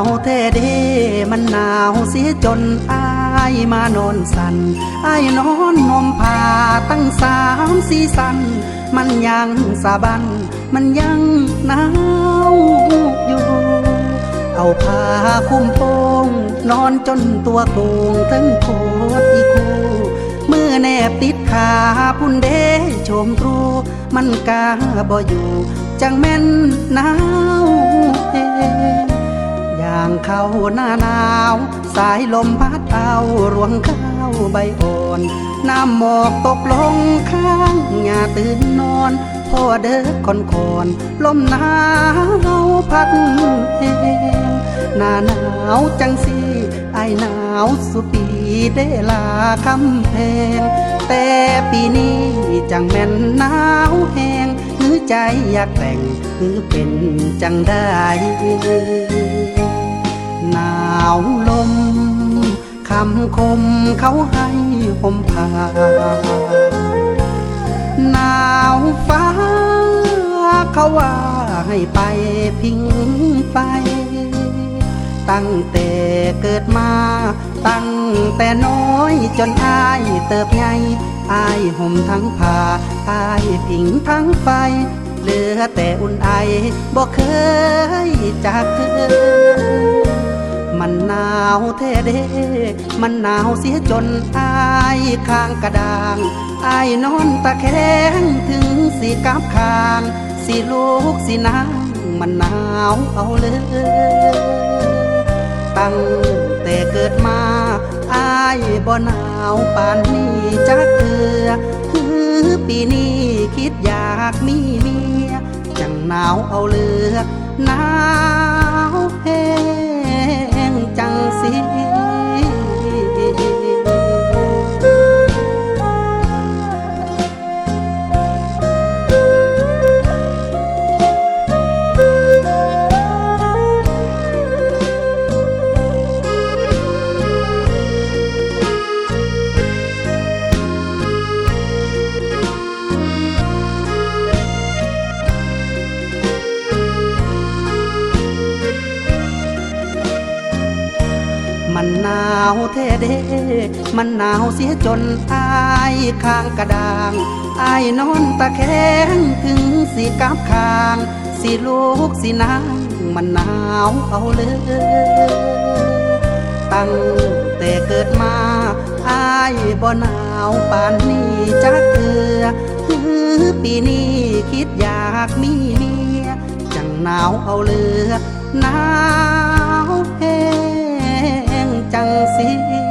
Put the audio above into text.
าวเทเดมันหนาวเสียจนอายมานอนสันอายนอนนมผ้าตั้งสามสี่สัน มันยังสาบัน มันยังหนาวอยู่ เอาผ้าคลุมโปงนอนจนตัวโกงทั้งโคตรอีคูมือแนบติดขาพุ่นเดชมตรู มันกาบ่อยู่ จังแม่นหนาว เข้าหน้าหนาว สายลมพัดเอารวงข้าวใบอ่อน น้ำหมอกตกลงข้างหญ้าตื่นนอน พ่อเด้อคอนคอนลมหนาวพัดเองหน้าหนาวจังสิไอหนาวสุปีได้ลาคำเพงแต่ปีนี้จังแม่นหนาวแหงหือใจอยากแต่งหือเป็นจังได้ หนาวลมคำคมเขาให้ห่มผ้าหนาวฟ้าเขาว่าให้ไปพิงไฟ ตั้งแต่เกิดมา ตั้งแต่น้อยจนอายเติบใหญ่อายห่มทั้งผ้าอายผิงทั้งไฟ เหลือแต่อุ่นไอบอกเคยจากเธอ มันหนาวแท้เด้มันหนาวเสียจนอายข้างกระดางอายนอนตะแคงถึงสีกับคางสีลูกสีนางมันหนาวเอาเลย ตั้งแต่เกิดมาอายบ่หนาวปานนี้จักเถือคือปีนี้คิดอยากมีเมีย จังหนาวเอาเลือหนาว จั หนาวแท้เด้ มันหนาวเสียจนอายข้างกระดางอายนอนตะแคงถึงสีกับคางสีลูกสีนางมันหนาวเอาเลย ตั้งแต่เกิดมาอายบ่หนาวปานนี้จักเถือคือปีนี้คิดอยากมีเมียจังหนาวเอาเลือหนาว canse.